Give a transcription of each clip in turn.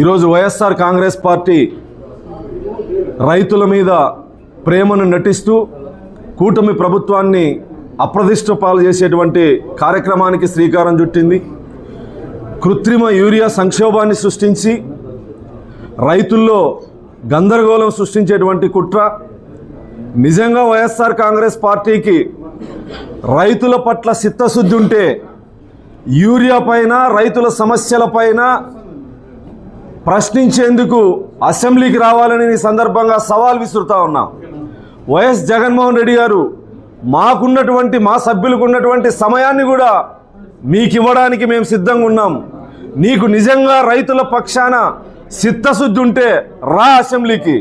ఈరోజు వైఎస్ఆర్ కాంగ్రెస్ పార్టీ రైతుల మీద ప్రేమను నటిస్తూ కూటమి ప్రభుత్వాన్ని అప్రదిష్ట పాలు చేసేటువంటి కార్యక్రమానికి శ్రీకారం చుట్టింది. కృత్రిమ యూరియా సంక్షోభాన్ని సృష్టించి రైతుల్లో గందరగోళం సృష్టించేటువంటి కుట్ర. నిజంగా వైఎస్ఆర్ కాంగ్రెస్ పార్టీకి రైతుల పట్ల చిత్తశుద్ధి ఉంటే యూరియా పైన రైతుల సమస్యల పైన ప్రశ్నించేందుకు అసెంబ్లీకి రావాలని ఈ సందర్భంగా సవాల్ విసురుతా ఉన్నాం. వైఎస్ జగన్మోహన్ రెడ్డి గారు మాకున్నటువంటి మా సభ్యులకు ఉన్నటువంటి సమయాన్ని కూడా మీకు ఇవ్వడానికి మేము సిద్ధంగా ఉన్నాం. నీకు నిజంగా రైతుల పక్షాన చిత్తశుద్ధి ఉంటే రా అసెంబ్లీకి.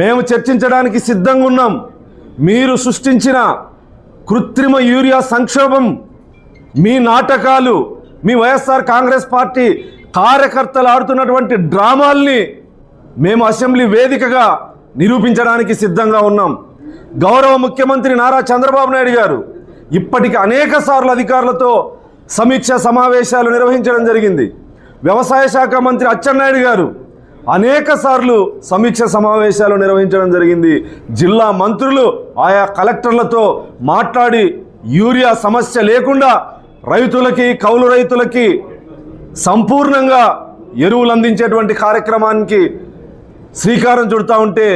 మేము చర్చించడానికి సిద్ధంగా ఉన్నాం. మీరు సృష్టించిన కృత్రిమ యూరియా సంక్షోభం మీ నాటకాలు మీ వైఎస్ఆర్ కాంగ్రెస్ పార్టీ కార్యకర్తలు ఆడుతున్నటువంటి డ్రామాల్ని మేము అసెంబ్లీ వేదికగా నిరూపించడానికి సిద్ధంగా ఉన్నాం. గౌరవ ముఖ్యమంత్రి నారా చంద్రబాబు నాయుడు గారు ఇప్పటికి అనేక సార్లు అధికారులతో సమీక్ష సమావేశాలు నిర్వహించడం జరిగింది. వ్యవసాయ శాఖ మంత్రి అచ్చెన్నాయుడు గారు అనేక సార్లు సమీక్ష సమావేశాలు నిర్వహించడం జరిగింది. జిల్లా మంత్రులు ఆయా కలెక్టర్లతో మాట్లాడి యూరియా సమస్య లేకుండా రైతులకి కౌలు రైతులకి సంపూర్ణంగా ఎరువులు అందించేటువంటి కార్యక్రమానికి శ్రీకారం చుడతా ఉంటే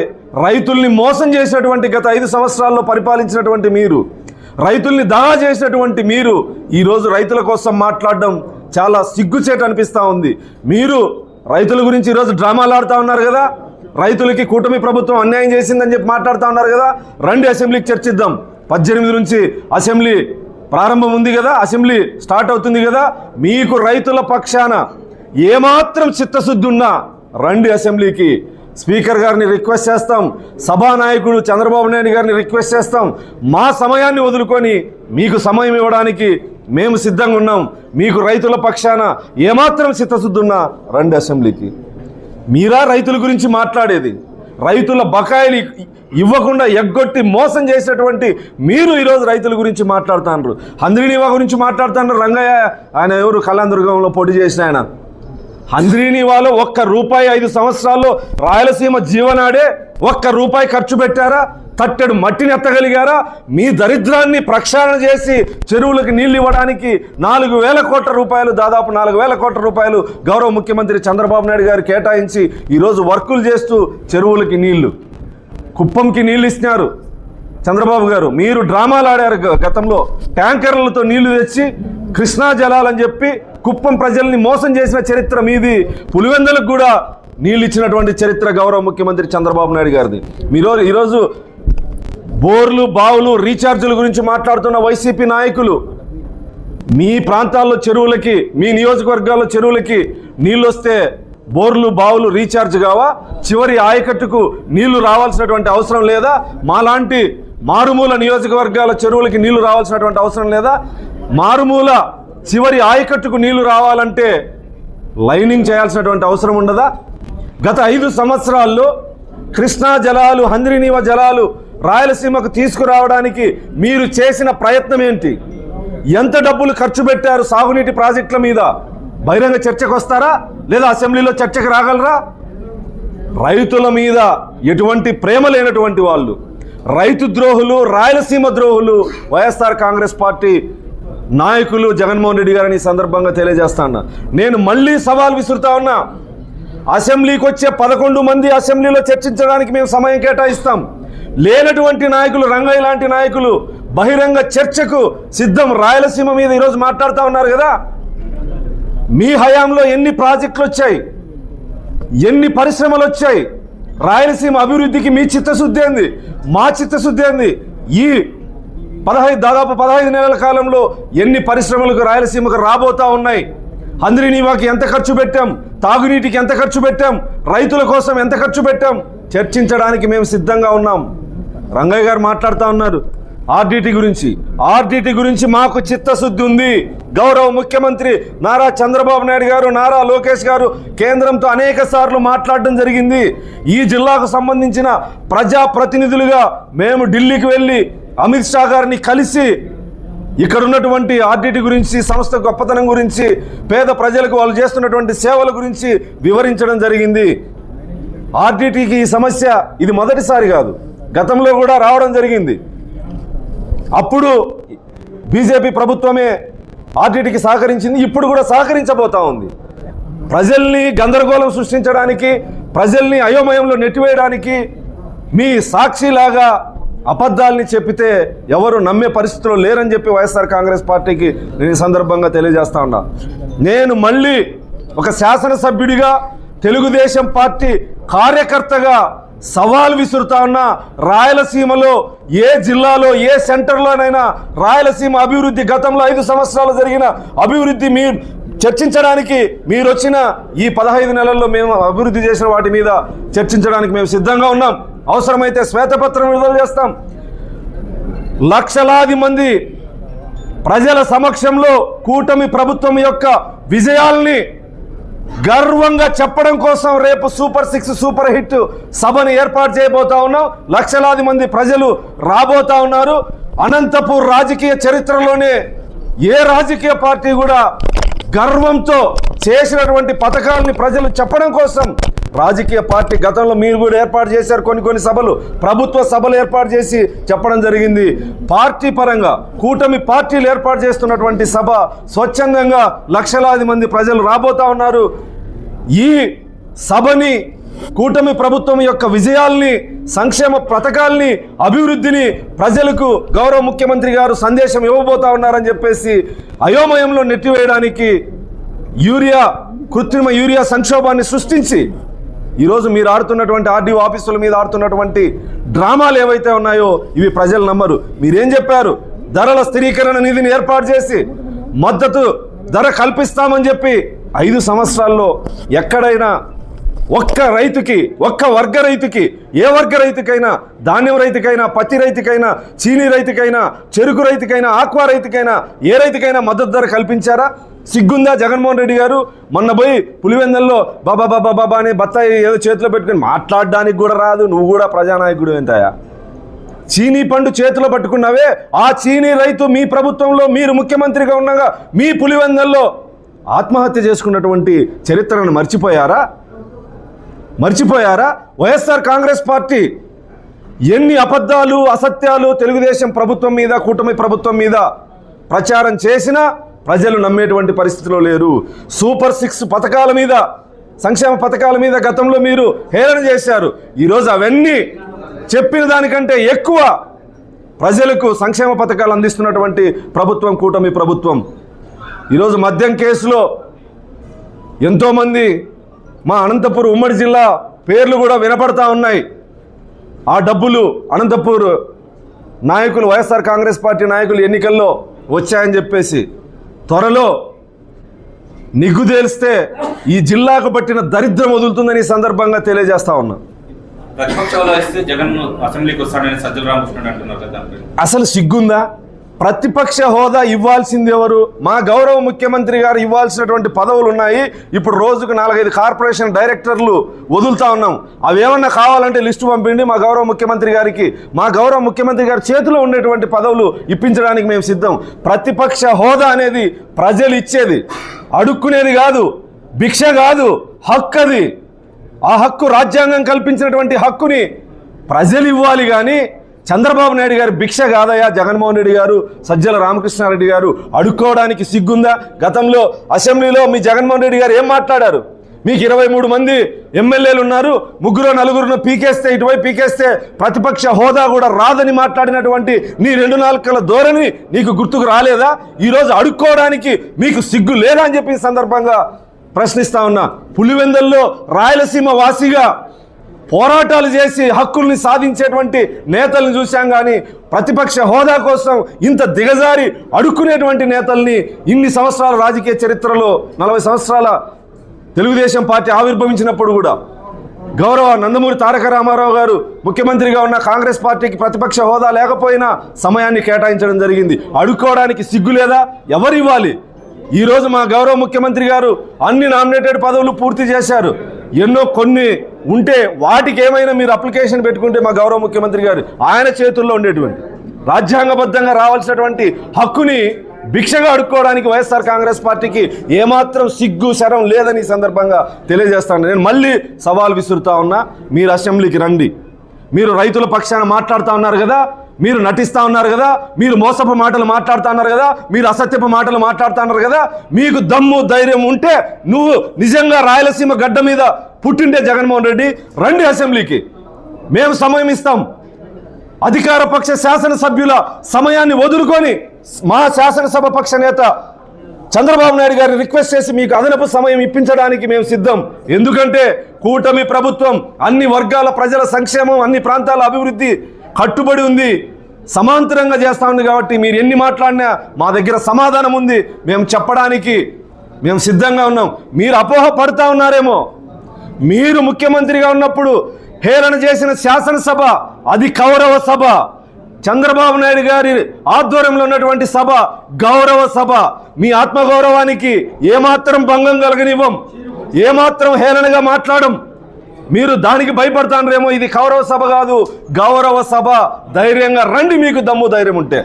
రైతుల్ని మోసం చేసినటువంటి గత ఐదు సంవత్సరాల్లో పరిపాలించినటువంటి మీరు రైతుల్ని దగా చేసినటువంటి మీరు ఈరోజు రైతుల కోసం మాట్లాడడం చాలా సిగ్గుచేట అనిపిస్తూ ఉంది. మీరు రైతుల గురించి ఈరోజు డ్రామాలు ఆడుతూ ఉన్నారు కదా? రైతులకి కూటమి ప్రభుత్వం అన్యాయం చేసిందని చెప్పి మాట్లాడుతూ ఉన్నారు కదా? రండి అసెంబ్లీకి చర్చిద్దాం. పద్దెనిమిది నుంచి అసెంబ్లీ ప్రారంభం ఉంది కదా అసెంబ్లీ స్టార్ట్ అవుతుంది కదా మీకు రైతుల పక్షాన ఏమాత్రం చిత్తశుద్ధి ఉన్నా రండి అసెంబ్లీకి. స్పీకర్ గారిని రిక్వెస్ట్ చేస్తాం సభానాయకుడు చంద్రబాబు నాయుడు గారిని రిక్వెస్ట్ చేస్తాం మా సమయాన్ని వదులుకొని మీకు సమయం ఇవ్వడానికి మేము సిద్ధంగా ఉన్నాం. మీకు రైతుల పక్షాన ఏమాత్రం చిత్తశుద్ధి ఉన్నా రండి అసెంబ్లీకి. మీరా రైతుల గురించి మాట్లాడేది. రైతుల బకాయిలు ఇవ్వకుండా ఎగ్గొట్టి మోసం చేసినటువంటి మీరు ఈరోజు రైతుల గురించి మాట్లాడుతున్నారు హంద్రీనివా గురించి మాట్లాడుతున్నారు రంగయ్య ఆయన ఎవరు? కళాందుర్గంలో పోటీ చేసిన ఆయన. హంద్రీనివాలో ఒక్క రూపాయి ఐదు సంవత్సరాల్లో రాయలసీమ జీవనాడే ఒక్క రూపాయి ఖర్చు పెట్టారా? తట్టెడు మట్టిని ఎత్తగలిగారా? మీ దరిద్రాన్ని ప్రక్షాళన చేసి చెరువులకు నీళ్ళు ఇవ్వడానికి నాలుగు వేల కోట్ల రూపాయలు దాదాపు నాలుగు వేల కోట్ల రూపాయలు గౌరవ ముఖ్యమంత్రి చంద్రబాబు నాయుడు గారు కేటాయించి ఈరోజు వర్కులు చేస్తూ చెరువులకి నీళ్ళు కుప్పంకి నీళ్ళు ఇస్తున్నారు. చంద్రబాబు గారు మీరు డ్రామాలు ఆడారు గతంలో. ట్యాంకర్లతో నీళ్ళు తెచ్చి కృష్ణా జలాలని చెప్పి కుప్పం ప్రజల్ని మోసం చేసిన చరిత్ర మీది. పులివెందులకు కూడా నీళ్ళు ఇచ్చినటువంటి చరిత్ర గౌరవ ముఖ్యమంత్రి చంద్రబాబు నాయుడు గారిది. మీరు ఈరోజు బోర్లు బావులు రీఛార్జీల గురించి మాట్లాడుతున్న వైసీపీ నాయకులు మీ ప్రాంతాల్లో చెరువులకి మీ నియోజకవర్గాల్లో చెరువులకి నీళ్ళు వస్తే బోర్లు బావులు రీఛార్జ్ కావా? చివరి ఆయకట్టుకు నీళ్ళు రావాల్సినటువంటి అవసరం లేదా? మాలాంటి మారుమూల నియోజకవర్గాల చెరువులకి నీళ్ళు రావాల్సినటువంటి అవసరం లేదా? మారుమూల చివరి ఆయకట్టుకు నీళ్ళు రావాలంటే లైనింగ్ చేయాల్సినటువంటి అవసరం ఉండదా? గత ఐదు సంవత్సరాల్లో కృష్ణా జలాలు హంద్రినీవ జలాలు రాయలసీమకు తీసుకురావడానికి మీరు చేసిన ప్రయత్నం ఏంటి? ఎంత డబ్బులు ఖర్చు పెట్టారు సాగునీటి ప్రాజెక్టుల మీద? బహిరంగ చర్చకు వస్తారా? లేదా అసెంబ్లీలో చర్చకు రాగలరా? రైతుల మీద ఎటువంటి ప్రేమ లేనటువంటి వాళ్ళు రైతు ద్రోహులు రాయలసీమ ద్రోహులు వైఎస్ఆర్ కాంగ్రెస్ పార్టీ నాయకులు జగన్మోహన్ రెడ్డి గారిని ఈ సందర్భంగా తెలియజేస్తా ఉన్నా. నేను మళ్ళీ సవాల్ విసురుతా ఉన్నా. అసెంబ్లీకి వచ్చే పదకొండు మంది అసెంబ్లీలో చర్చించడానికి మేము సమయం కేటాయిస్తాం. లేనటువంటి నాయకులు రంగయ్య లాంటి నాయకులు బహిరంగ చర్చకు సిద్ధం రాయలసీమ మీద ఈరోజు మాట్లాడుతూ ఉన్నారు కదా? మీ హయాంలో ఎన్ని ప్రాజెక్టులు వచ్చాయి? ఎన్ని పరిశ్రమలు వచ్చాయి? రాయలసీమ అభివృద్ధికి మీ చిత్తశుద్ధి ఏంది? మా చిత్తశుద్ధి ఏంది? ఈ పదహైదు దాదాపు పదహైదు నెలల కాలంలో ఎన్ని పరిశ్రమలకు రాయలసీమకు రాబోతా ఉన్నాయి? అందరినీవాకి ఎంత ఖర్చు పెట్టాం? తాగునీటికి ఎంత ఖర్చు పెట్టాం? రైతుల కోసం ఎంత ఖర్చు పెట్టాం? చర్చించడానికి మేము సిద్ధంగా ఉన్నాం. రంగయ్య గారు మాట్లాడుతూ ఉన్నారు. ఆర్డిటి గురించి ఆర్డిటి గురించి మాకు చిత్తశుద్ధి ఉంది. గౌరవ ముఖ్యమంత్రి నారా చంద్రబాబు నాయుడు గారు నారా లోకేష్ గారు కేంద్రంతో అనేక సార్లు మాట్లాడడం జరిగింది. ఈ జిల్లాకు సంబంధించిన ప్రజా ప్రతినిధులుగా మేము ఢిల్లీకి వెళ్ళి అమిత్ షా గారిని కలిసి ఇక్కడ ఉన్నటువంటి ఆర్డిటి గురించి సంస్థ గొప్పతనం గురించి పేద ప్రజలకు వాళ్ళు చేస్తున్నటువంటి సేవల గురించి వివరించడం జరిగింది. ఆర్డిటికి ఈ సమస్య ఇది మొదటిసారి కాదు. గతంలో కూడా రావడం జరిగింది. అప్పుడు బీజేపీ ప్రభుత్వమే ఆర్టీటీకి సహకరించింది ఇప్పుడు కూడా సహకరించబోతా ఉంది. ప్రజల్ని గందరగోళం సృష్టించడానికి ప్రజల్ని అయోమయంలో నెట్టివేయడానికి మీ సాక్షిలాగా అబద్ధాలని చెప్పితే ఎవరు నమ్మే పరిస్థితిలో లేరని చెప్పి వైఎస్ఆర్ కాంగ్రెస్ పార్టీకి నేను ఈ సందర్భంగా తెలియజేస్తా ఉన్నా. నేను మళ్ళీ ఒక శాసనసభ్యుడిగా తెలుగుదేశం పార్టీ కార్యకర్తగా సవాల్ విసురుతా ఉన్న రాయలసీమలో ఏ జిల్లాలో ఏ సెంటర్లోనైనా రాయలసీమ అభివృద్ధి గతంలో ఐదు సంవత్సరాలు జరిగిన అభివృద్ధి మీ చర్చించడానికి మీరు వచ్చిన ఈ పదహైదు నెలల్లో మేము అభివృద్ధి చేసిన వాటి మీద చర్చించడానికి మేము సిద్ధంగా ఉన్నాం. అవసరమైతే శ్వేతపత్రం విడుదల చేస్తాం. లక్షలాది మంది ప్రజల సమక్షంలో కూటమి ప్రభుత్వం యొక్క విజయాల్ని గర్వంగా చెప్పడం కోసం రేపు సూపర్ సిక్స్ సూపర్ హిట్ సభను ఏర్పాటు చేయబోతా ఉన్నాం. లక్షలాది మంది ప్రజలు రాబోతా ఉన్నారు. అనంతపూర్ రాజకీయ చరిత్రలోనే ఏ రాజకీయ పార్టీ కూడా గర్వంతో చేసినటువంటి పథకాలని ప్రజలు చెప్పడం కోసం రాజకీయ పార్టీ గతంలో మీరు కూడా ఏర్పాటు చేశారు కొన్ని కొన్ని సభలు. ప్రభుత్వ సభలు ఏర్పాటు చేసి చెప్పడం జరిగింది. పార్టీ పరంగా కూటమి పార్టీలు ఏర్పాటు చేస్తున్నటువంటి సభ స్వచ్ఛందంగా లక్షలాది మంది ప్రజలు రాబోతా ఉన్నారు. ఈ సభని కూటమి ప్రభుత్వం యొక్క విజయాల్ని సంక్షేమ పథకాల్ని అభివృద్ధిని ప్రజలకు గౌరవ ముఖ్యమంత్రి గారు సందేశం ఇవ్వబోతా ఉన్నారని చెప్పేసి అయోమయంలో నెట్టివేయడానికి యూరియా కృత్రిమ యూరియా సంక్షోభాన్ని సృష్టించి ఈరోజు మీరు ఆడుతున్నటువంటి ఆర్డీఓ ఆఫీసుల మీద ఆడుతున్నటువంటి డ్రామాలు ఏవైతే ఉన్నాయో ఇవి ప్రజలు నమ్మరు. మీరేం చెప్పారు? ధరల స్థిరీకరణ నిధిని ఏర్పాటు చేసి మద్దతు ధర కల్పిస్తామని చెప్పి ఐదు సంవత్సరాల్లో ఎక్కడైనా ఒక్క రైతుకి ఒక్క వర్గ రైతుకి ఏ వర్గ రైతుకైనా ధాన్యం రైతుకైనా పత్తి రైతుకైనా చీనీ రైతుకైనా చెరుకు రైతుకైనా ఆక్వా రైతుకైనా ఏ రైతుకైనా మద్దతు ధర కల్పించారా? సిగ్గుందా జగన్మోహన్ రెడ్డి గారు? మొన్న పోయి పులివెందల్లో బాబా బాబా బాబా అని బత్తాయి ఏదో చేతిలో పెట్టుకుని మాట్లాడడానికి కూడా రాదు. నువ్వు కూడా ప్రజానాయకుడు ఎంతయా చీనీ పండు చేతిలో పట్టుకున్నావే. ఆ చీనీ రైతు మీ ప్రభుత్వంలో మీరు ముఖ్యమంత్రిగా ఉండగా మీ పులివెందల్లో ఆత్మహత్య చేసుకున్నటువంటి చరిత్రను మర్చిపోయారా? మర్చిపోయారా? వైఎస్ఆర్ కాంగ్రెస్ పార్టీ ఎన్ని అబద్ధాలు అసత్యాలు తెలుగుదేశం ప్రభుత్వం మీద కూటమి ప్రభుత్వం మీద ప్రచారం చేసినా ప్రజలు నమ్మేటువంటి పరిస్థితిలో లేరు. సూపర్ సిక్స్ పథకాల మీద సంక్షేమ పథకాల మీద గతంలో మీరు హేళన చేశారు. ఈరోజు అవన్నీ చెప్పిన దానికంటే ఎక్కువ ప్రజలకు సంక్షేమ పథకాలు అందిస్తున్నటువంటి ప్రభుత్వం కూటమి ప్రభుత్వం. ఈరోజు మద్యం కేసులో ఎంతోమంది మా అనంతపూర్ ఉమ్మడి జిల్లా పేర్లు కూడా వినపడతా ఉన్నాయి. ఆ డబ్బులు అనంతపూర్ నాయకులు వైఎస్ఆర్ కాంగ్రెస్ పార్టీ నాయకులు ఎన్నికల్లో వచ్చాయని చెప్పేసి. త్వరలో నిగ్గు తేలిస్తే ఈ జిల్లాకు పట్టిన దరిద్రం వదులుతుందని ఈ సందర్భంగా తెలియజేస్తా ఉన్నా. ప్రతిపక్షంలో అసెంబ్లీకి వస్తాడని సజ్జల రామకృష్ణుడు అంటున్నారు అసలు సిగ్గుందా? ప్రతిపక్ష హోదా ఇవ్వాల్సింది ఎవరు? మా గౌరవ ముఖ్యమంత్రి గారు ఇవ్వాల్సినటువంటి పదవులు ఉన్నాయి. ఇప్పుడు రోజుకు నాలుగైదు కార్పొరేషన్ డైరెక్టర్లు వదులుతా ఉన్నాం. అవి ఏమన్నా కావాలంటే లిస్టు పంపిండి మా గౌరవ ముఖ్యమంత్రి గారికి మా గౌరవ ముఖ్యమంత్రి గారి చేతిలో ఉండేటువంటి పదవులు ఇప్పించడానికి మేము సిద్ధం. ప్రతిపక్ష హోదా అనేది ప్రజలు ఇచ్చేది. అడుక్కునేది కాదు భిక్ష కాదు హక్కు అది ఆ హక్కు రాజ్యాంగం కల్పించినటువంటి హక్కుని ప్రజలు ఇవ్వాలి కానీ చంద్రబాబు నాయుడు గారు భిక్ష కాదయా జగన్మోహన్ రెడ్డి గారు సజ్జల రామకృష్ణారెడ్డి గారు అడుక్కోవడానికి సిగ్గుందా? గతంలో అసెంబ్లీలో మీ జగన్మోహన్ రెడ్డి గారు ఏం మాట్లాడారు? మీకు ఇరవై మూడు మంది ఎమ్మెల్యేలు ఉన్నారు. ముగ్గురు నలుగురును పీకేస్తే ఇటువైపు పీకేస్తే ప్రతిపక్ష హోదా కూడా రాదని మాట్లాడినటువంటి నీ రెండు నాలుకల ధోరణి నీకు గుర్తుకు రాలేదా? ఈరోజు అడుక్కోవడానికి మీకు సిగ్గు లేదా అని చెప్పి సందర్భంగా ప్రశ్నిస్తా ఉన్నా. పులివెందల్లో రాయలసీమ వాసిగా పోరాటాలు చేసి హక్కుల్ని సాధించేటువంటి నేతల్ని చూశాం కానీ ప్రతిపక్ష హోదా కోసం ఇంత దిగజారి అడుక్కునేటువంటి నేతల్ని ఇన్ని సంవత్సరాల రాజకీయ చరిత్రలో నలభై సంవత్సరాల తెలుగుదేశం పార్టీ ఆవిర్భవించినప్పుడు కూడా గౌరవ నందమూరి తారక రామారావు గారు ముఖ్యమంత్రిగా ఉన్న కాంగ్రెస్ పార్టీకి ప్రతిపక్ష హోదా లేకపోయినా సమయాన్ని కేటాయించడం జరిగింది. అడుక్కోవడానికి సిగ్గు లేదా? ఎవరు ఇవ్వాలి ఈరోజు మా గౌరవ ముఖ్యమంత్రి గారు అన్ని నామినేటెడ్ పదవులు పూర్తి చేశారు. ఎన్నో కొన్ని ఉంటే వాటికి ఏమైనా మీరు అప్లికేషన్ పెట్టుకుంటే మా గౌరవ ముఖ్యమంత్రి గారు ఆయన చేతుల్లో ఉండేటువంటి రాజ్యాంగబద్ధంగా రావాల్సినటువంటి హక్కుని భిక్షగా అడుక్కోవడానికి వైఎస్ఆర్ కాంగ్రెస్ పార్టీకి ఏమాత్రం సిగ్గు శరం లేదని సందర్భంగా తెలియజేస్తాను. నేను మళ్ళీ సవాల్ విసురుతా ఉన్నా మీరు అసెంబ్లీకి రండి. మీరు రైతుల పక్షాన మాట్లాడుతూ ఉన్నారు కదా మీరు నటిస్తూ ఉన్నారు కదా మీరు మోసపు మాటలు మాట్లాడుతూ ఉన్నారు కదా మీరు అసత్యపు మాటలు మాట్లాడుతూ ఉన్నారు కదా మీకు దమ్ము ధైర్యం ఉంటే నువ్వు నిజంగా రాయలసీమ గడ్డ మీద పుట్టిండే జగన్మోహన్ రెడ్డి రండి అసెంబ్లీకి. మేము సమయం ఇస్తాం. అధికార పక్ష శాసనసభ్యుల సమయాన్ని వదులుకొని మా శాసనసభ పక్ష నేత చంద్రబాబు నాయుడు గారిని రిక్వెస్ట్ చేసి మీకు అదనపు సమయం ఇప్పించడానికి మేము సిద్ధం. ఎందుకంటే కూటమి ప్రభుత్వం అన్ని వర్గాల ప్రజల సంక్షేమం అన్ని ప్రాంతాల అభివృద్ధి కట్టుబడి ఉంది. సమాంతరంగా చేస్తా ఉంది కాబట్టి మీరు ఎన్ని మాట్లాడినా మా దగ్గర సమాధానం ఉంది. మేము చెప్పడానికి మేము సిద్ధంగా ఉన్నాం. మీరు అపోహ పడుతూ ఉన్నారేమో. మీరు ముఖ్యమంత్రిగా ఉన్నప్పుడు హేళన చేసిన శాసనసభ అది కౌరవ సభ. చంద్రబాబు నాయుడు గారి ఆధ్వర్యంలో ఉన్నటువంటి సభ గౌరవ సభ. మీ ఆత్మగౌరవానికి ఏమాత్రం భంగం కలగనివ్వం. ఏమాత్రం హేళనగా మాట్లాడం. మీరు దానికి భయపడతానరేమో ఇది కౌరవ సభ కాదు. గౌరవ సభ. ధైర్యంగా రండి మీకు దమ్ము ధైర్యం ఉంటే.